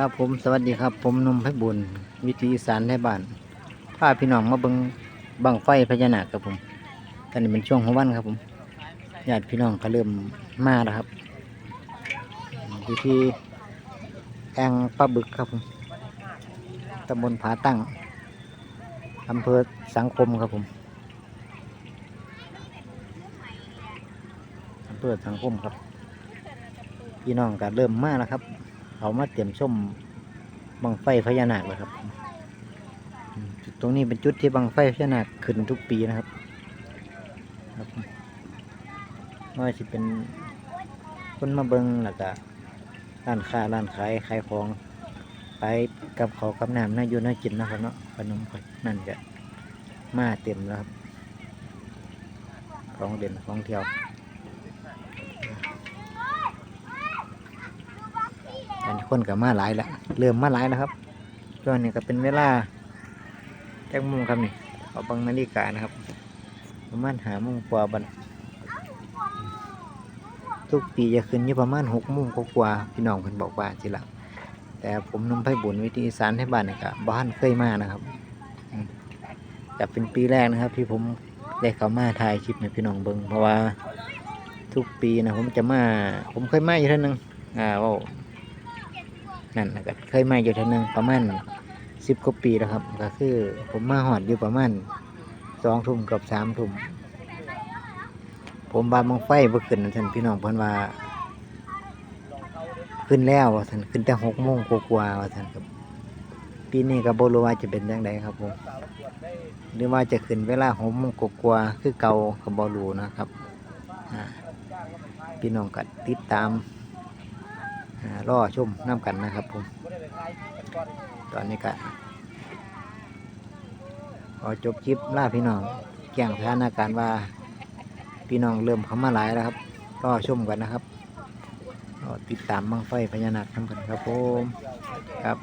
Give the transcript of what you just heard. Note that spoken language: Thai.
ครับผมสวัสดีครับ ผมนุ่มไพบุญวิธีอีสานในบ้านพาพี่น้องมาเบิงบังไฟพญานาคครับผมตอนนี้เป็นช่วงของวันครับผมญาติพี่น้องก็เริ่มมาแล้วครับอยู่ที่แองปลาบึกครับผมตำบลผาตั้งอำเภอสังคมครับผมอำเภอสังคมครับ พี่น้องก็เริ่มมาแล้วครับ เขามาเตรียมส้มบังไฟพญานาคเลยครับจุดตรงนี้เป็นจุดที่บังไฟพญานาคขึ้นทุกปีนะครับครับไม่ว่าจะเป็นคนมาเบิงแล้วก็ร้านค้าร้านขายขายของไปกับเขากับน้ำน่าอยู่น่ากินนะครับเนาะขนมขนั่นก็มาเต็มแล้วครับของเด่นของเที่ยว อันนี้คนกับมาหลายแล้วเริ่มมาหลายแล้วครับช่วงนี้ก็เป็นเวลาแจ้งมุมครับนี่เอาบังนาฬิกานะครับประมาณหาโมกว่าบันทุกปีจะขึ้นอยู่ประมาณหกโมกว่าพี่น้องเพิ่นบอกว่าสิละแต่ผมนำไพ่บุญวิธีสารให้บ้านนี่ก็บ้านเคยมานะครับจะเป็นปีแรกนะครับ ที่ผมได้เข้ามาถ่ายคลิปให้พี่น้องเบิงเพราะว่าทุกปีนะผมจะมา ผมเคยมาอยู่เท่านึงอ่าว่า นั่นก็เคยมาอยู่ท่านึงประมาณสิบกว่าปีแล้วครับ ก็คือผมมาหอดอยู่ประมาณสองทุ่มกับสามทุ่มผมบามังไฟบ่ขึ้นท่านพี่น้องเพิ่นว่า ขึ้นแล้วท่านขึ้นแต่หกโมงกว่าๆท่านครับปีนี้ก็บ่รู้ว่าจะเป็นยังไงครับผมหรือว่าจะขึ้นเวลาหกโมงกว่าๆคือเก่าก็บ่รู้นะครับพี่น้องก็ติดตาม รอชมน้ำกันนะครับผม ตอนนี้ก็ขอจบคลิปล่าพี่น้องแก่งสถานการณ์ว่าพี่น้องเริ่มเข้ามาหลายแล้วครับรอชมกันนะครับติดตามบังไฟพญานาคทำกันครับผมครับ